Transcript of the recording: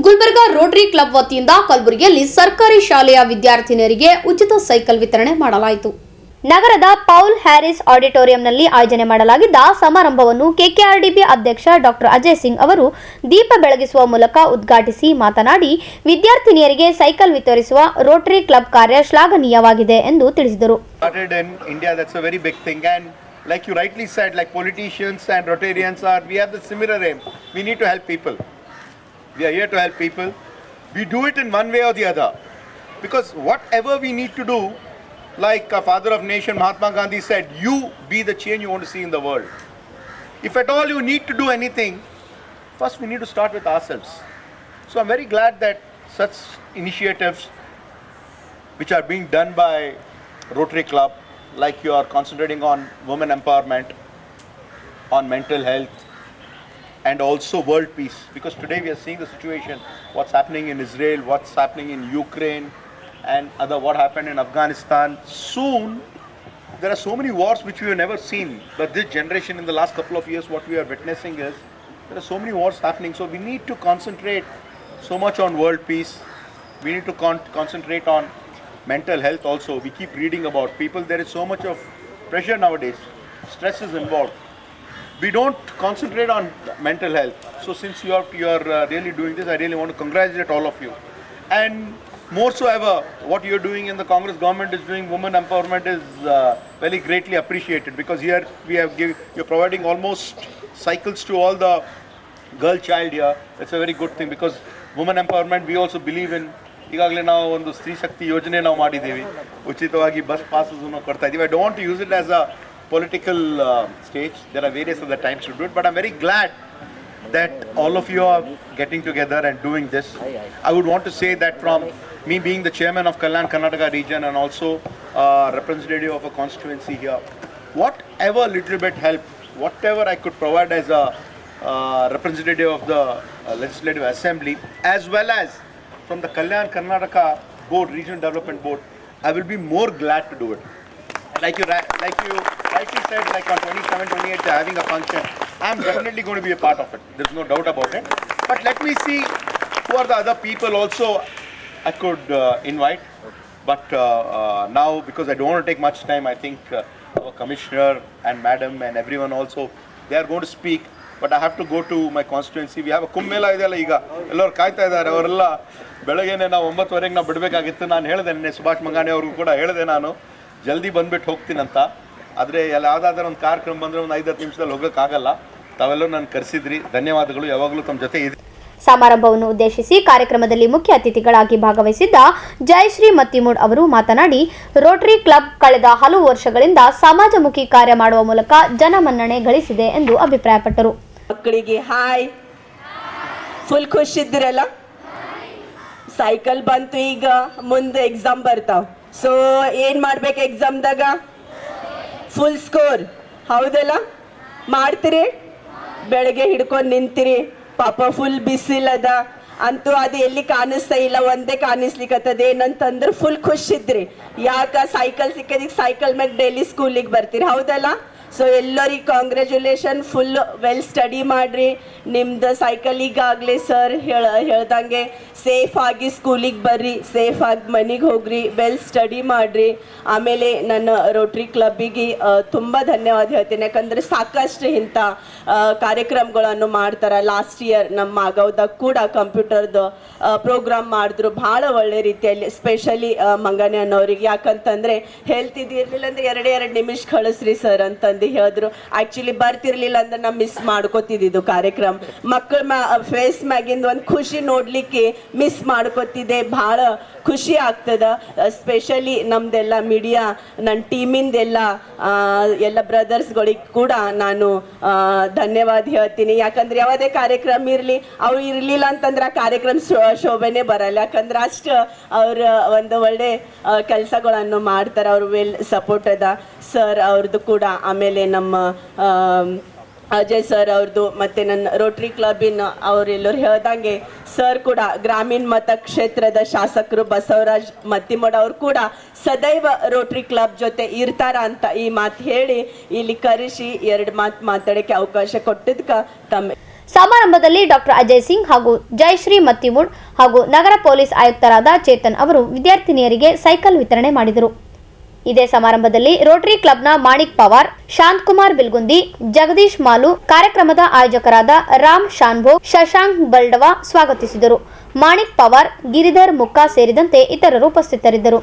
Gulbarga Rotary club ವತಿಯಿಂದ ಕಲಬುರಗಿಯಲ್ಲಿ ಸರ್ಕಾರಿ ಶಾಲೆಯ ವಿದ್ಯಾರ್ಥಿನಿಯರಿಗೆ ಉಚಿತ ಸೈಕಲ್ ವಿತರಣೆ ಮಾಡಲಾಯಿತು ನಗರದ ಪೌಲ್ ಹ್ಯಾರಿಸ್ ಆಡಿಟೋರಿಯಂನಲ್ಲಿ ಆಯೋಜನೆ ಮಾಡಲಾಗಿದ್ದ ಸಮಾರಂಭವನ್ನು ಕೆಕೆಆರ್ಡಿಬಿ ಅಧ್ಯಕ್ಷ ಡಾಕ್ಟರ್ ಅಜಯ್ ಸಿಂಗ್ ಅವರು ದೀಪ ಬೆಳಗಿಸುವ ಮೂಲಕ ಉದ್ಘಾಟಿಸಿ ಮಾತನಾಡಿ ವಿದ್ಯಾರ್ಥಿನಿಯರಿಗೆ ಸೈಕಲ್ ವಿತರಿಸುವ ರೋಟರಿ ಕ್ಲಬ್ ಕಾರ್ಯ ಶ್ಲಾಘನೀಯವಾಗಿದೆ ಎಂದು ತಿಳಿಸಿದರು like you rightly said, like politicians and Rotarians are, we have the similar aim. We need to help people. We are here to help people. We do it in one way or the other. Because whatever we need to do, like a father of nation Mahatma Gandhi said, you be the change you want to see in the world. If at all you need to do anything, first we need to start with ourselves. So I'm very glad that such initiatives which are being done by Rotary Club, like you are concentrating on women empowerment, on mental health, and also world peace. Because today we are seeing the situation, what's happening in Israel, what's happening in Ukraine, and other what happened in Afghanistan. Soon, there are so many wars which we have never seen. But this generation, in the last couple of years, what we are witnessing is there are so many wars happening. So we need to concentrate so much on world peace. We need to con- concentrate on mental health also. We keep reading about people. There is so much of pressure nowadays. Stress is involved. We don't concentrate on mental health. So since you are you are uh, really doing this, I really want to congratulate all of you. And more so ever, what you are doing in the Congress government is doing women empowerment is uh, very greatly appreciated because here we have give, you're providing almost cycles to all the girl child here. That's a very good thing because women empowerment we also believe in ಈಗಾಗಲೇ ನಾವು ಒಂದು ಸ್ತ್ರೀ ಶಕ್ತಿ ಯೋಜನೆ ನಾವು ಮಾಡಿದ್ದೀವಿ ಉಚಿತವಾಗಿ bus passes ಕೊಡ್ತಾ ಇದ್ದೀವಿ I don't use it as a political uh, stage. There are various other times to do it, but I'm very glad that all of you are getting together and doing this. I would want to say that from me being the chairman of Kalyan Karnataka region and also uh, representative of a constituency here, whatever little bit help, whatever I could provide as a uh, representative of the uh, Legislative Assembly, as well as from the Kalyan Karnataka Board, Regional Development Board, I will be more glad to do it. Like you like you like you said, like on 27, 28, they're having a function. I'm definitely going to be a part of it. There's no doubt about it. But let me see who are the other people also I could uh, invite. But uh, uh, now, because I don't want to take much time, I think uh, our commissioner and madam and everyone also, they are going to speak. But I have to go to my constituency. We have a Kumbh Mela ಇದೆಯಲ್ಲ ಈಗ ಎಲ್ಲರೂ ಕಾಯ್ತಾ ಇದ್ದಾರೆ ಅವರೆಲ್ಲ ಬೆಳಗ್ಗೆನೆ ನಾವು ಒಂಬತ್ತುವರೆಗೆ ನಾವು ಬಿಡಬೇಕಾಗಿತ್ತು ನಾನು ಹೇಳಿದೆ ನಿನ್ನೆ ಸುಭಾಷ್ ಮಂಗಾಣಿ ಅವ್ರಿಗೂ ಕೂಡ ಹೇಳಿದೆ ನಾನು ಜಲ್ದಿ ಬಂದ್ಬಿಟ್ಟು ಹೋಗ್ತೀನಂತ. ಆದರೆ ಎಲ್ಲ ಯಾವುದಾದ್ರೂ ಒಂದು ಕಾರ್ಯಕ್ರಮ ಬಂದರೆ ಒಂದು ಐದು ಹತ್ತು ನಿಮಿಷದಲ್ಲಿ ಹೋಗೋಕ್ಕಾಗಲ್ಲ ತಾವೆಲ್ಲರೂ ನಾನು ಕರೆಸಿದ್ರಿ. ಧನ್ಯವಾದಗಳು. ಯಾವಾಗಲೂ ತಮ್ಮ ಜೊತೆ ಇದೆ ಸಮಾರಂಭವನ್ನು ಉದ್ದೇಶಿಸಿ ಕಾರ್ಯಕ್ರಮದಲ್ಲಿ ಮುಖ್ಯ ಅತಿಥಿಗಳಾಗಿ ಭಾಗವಹಿಸಿದ್ದ ಜಯಶ್ರೀ ಮತ್ತಿಮೂಡ್ ಅವರು ಮಾತನಾಡಿ ರೋಟರಿ ಕ್ಲಬ್ ಕಳೆದ ಹಲವು ವರ್ಷಗಳಿಂದ ಸಮಾಜಮುಖಿ ಕಾರ್ಯ ಮಾಡುವ ಮೂಲಕ ಜನಮನ್ನಣೆ ಗಳಿಸಿದೆ ಎಂದು ಅಭಿಪ್ರಾಯಪಟ್ಟರು. ಮಕ್ಕಳಿಗೆ ಹಾಯ್. ಫುಲ್ ಖುಷಿ ಇದ್ದಿರಲ್ಲ? ಸೈಕಲ್ ಬಂತು ಈಗ ಮುಂದೆ ಎಕ್ಸಾಮ್ ಬರ್ತಾವ. ಸೊ ಏನ್ ಮಾಡ್ಬೇಕು ಎಕ್ಸಾಮ್ದಾಗ ಫುಲ್ ಸ್ಕೋರ್ ಹೌದಲ್ಲ? ಮಾಡ್ತೀರಿ? ಬೆಳಗ್ಗೆ ಹಿಡ್ಕೊಂಡು ನಿಂತಿರಿ. ಪಾಪ ಫುಲ್ ಬಿಸಿಲದ. ಅಂತೂ ಅದು ಎಲ್ಲಿ ಕಾಣಿಸ್ತಾ ಇಲ್ಲ, ಒಂದೇ ಕಾಣಿಸ್ಲಿಕ್ಕತ್ತದ ಏನಂತಂದ್ರೆ ಫುಲ್ ಖುಷಿ ಇದ್ರಿ. ಯಾಕ ಸೈಕಲ್ ಸಿಕ್ಕದಿಕ್ ಸೈಕಲ್ ಮೇಲೆ ಡೈಲಿ ಸ್ಕೂಲಿಗೆ ಬರ್ತೀರಿ. ಹೌದಲ್ಲ? ಸೊ ಎಲ್ಲರಿಗೆ ಕಾಂಗ್ರ್ಯಾಚುಲೇಷನ್ ಫುಲ್ ವೆಲ್ ಸ್ಟಡಿ ಮಾಡ್ರಿ. ನಿಮ್ದು ಸೈಕಲ್ ಈಗಾಗಲೇ ಸರ್ ಹೇಳ ಹೇಳ್ದಂಗೆ ಸೇಫ್ ಆಗಿ ಸ್ಕೂಲಿಗೆ ಬರ್ರಿ ಸೇಫ್ ಆಗಿ ಮನೆಗೆ ಹೋಗ್ರಿ ವೆಲ್ ಸ್ಟಡಿ ಮಾಡ್ರಿ. ಆಮೇಲೆ ನನ್ನ ರೋಟ್ರಿ ಕ್ಲಬ್ಬಿಗೆ ತುಂಬ ಧನ್ಯವಾದ ಹೇಳ್ತೀನಿ. ಯಾಕಂದ್ರೆ ಸಾಕಷ್ಟು ಇಂಥ ಕಾರ್ಯಕ್ರಮಗಳನ್ನು ಮಾಡ್ತಾರೆ. ಲಾಸ್ಟ್ ಇಯರ್ ನಮ್ಮ ಮಾಗವದಾಗ ಕೂಡ ಕಂಪ್ಯೂಟರ್ದು ಪ್ರೋಗ್ರಾಮ್ ಮಾಡಿದ್ರು. ಭಾಳ ಒಳ್ಳೆ ರೀತಿಯಲ್ಲಿ ಸ್ಪೆಷಲಿ ಮಂಗನೆ ಅನ್ನೋರಿಗೆ. ಯಾಕಂತಂದರೆ ಇರಲಿಲ್ಲ ಅಂದ್ರೆ ಎರಡೇ ಎರಡು ನಿಮಿಷ ಕಳಿಸ್ರಿ ಸರ್ ಅಂತಂದು ಹೇಳಿದ್ರು. ಆ್ಯಕ್ಚುಲಿ ಬರ್ತಿರ್ಲಿಲ್ಲ ಅಂದ್ರೆ ನಾ ಮಿಸ್ ಮಾಡ್ಕೋತಿದ್ದು ಕಾರ್ಯಕ್ರಮ. ಮಕ್ಕಳ ಮ್ಯಾ ಫೇಸ್ ಮ್ಯಾಗಿಂದ ಒಂದು ಖುಷಿ ನೋಡ್ಲಿಕ್ಕೆ ಮಿಸ್ ಮಾಡ್ಕೊತಿದ್ದೆ ಭಾಳ ಖುಷಿ ಆಗ್ತದ. ಸ್ಪೆಷಲಿ ನಮ್ದೆಲ್ಲ ಮೀಡಿಯಾ ನನ್ನ ಟೀಮಿಂದೆಲ್ಲ ಎಲ್ಲ ಬ್ರದರ್ಸ್ಗಳಿಗೆ ಕೂಡ ನಾನು ಧನ್ಯವಾದ ಹೇಳ್ತೀನಿ. ಯಾಕಂದ್ರೆ ಯಾವುದೇ ಕಾರ್ಯಕ್ರಮ ಇರಲಿ ಅವ್ರು ಇರಲಿಲ್ಲ ಅಂತಂದ್ರೆ ಆ ಕಾರ್ಯಕ್ರಮ ಶೋಭೆನೇ ಬರಲ್ಲ. ಯಾಕಂದ್ರೆ ಅಷ್ಟು ಅವ್ರ ಒಂದು ಒಳ್ಳೆ ಕೆಲಸಗಳನ್ನು ಮಾಡ್ತಾರೆ. ಅವ್ರ ವೆಲ್ ಸಪೋರ್ಟ್ ಅದ ಸರ್ ಅವ್ರದ್ದು ಕೂಡ ಆಮೇಲೆ ನಮ್ಮ ಅಜಯ್ ಸರ್ ಅವ್ರದ್ದು ಮತ್ತೆ ನನ್ನ ರೋಟ್ರಿ ಕ್ಲಬ್ಬಿನ ಅವರೆಲ್ಲರೂ ಹೇಳ್ದಂಗೆ ಸರ್ ಕೂಡ ಗ್ರಾಮೀಣ ಮತಕ್ಷೇತ್ರದ ಶಾಸಕರು ಬಸವರಾಜ್ ಮತ್ತಿಮಡ ಅವ್ರು ಕೂಡ ಸದೈವ ರೋಟ್ರಿ ಕ್ಲಬ್ ಜೊತೆ ಇರ್ತಾರ ಅಂತ ಈ ಮಾತು ಹೇಳಿ ಇಲ್ಲಿ ಕರೆಸಿ ಎರಡು ಮಾತು ಮಾತಾಡಕ್ಕೆ ಅವಕಾಶ ಕೊಟ್ಟಿದ್ಕ ತಮ್ಮ ಸಮಾರಂಭದಲ್ಲಿ ಡಾಕ್ಟರ್ ಅಜಯ್ ಸಿಂಗ್ ಹಾಗೂ ಜಯಶ್ರೀ ಮತ್ತಿಮುಡ್ ಹಾಗೂ ನಗರ ಪೊಲೀಸ್ ಆಯುಕ್ತರಾದ ಚೇತನ್ ಅವರು ವಿದ್ಯಾರ್ಥಿನಿಯರಿಗೆ ಸೈಕಲ್ ವಿತರಣೆ ಮಾಡಿದರು. ಇದೇ ಸಮಾರಂಭದಲ್ಲಿ ರೋಟರಿ ಕ್ಲಬ್ನ ಮಾಣಿಕ್ ಪವಾರ್, ಶಾಂತಕುಮಾರ್ ಬಿಲ್ಗುಂದಿ, ಜಗದೀಶ್ ಮಾಲು, ಕಾರ್ಯಕ್ರಮದ ಆಯೋಜಕರಾದ ರಾಮ್ ಶಾನ್ಭೋ, ಶಶಾಂಕ್ ಬಲ್ಡವಾ ಸ್ವಾಗತಿಸಿದರು. ಮಾಣಿಕ್ ಪವಾರ್, ಗಿರಿಧರ್ ಮುಕ್ಕಾ ಸೇರಿದಂತೆ ಇತರರು ಉಪಸ್ಥಿತರಿದ್ದರು.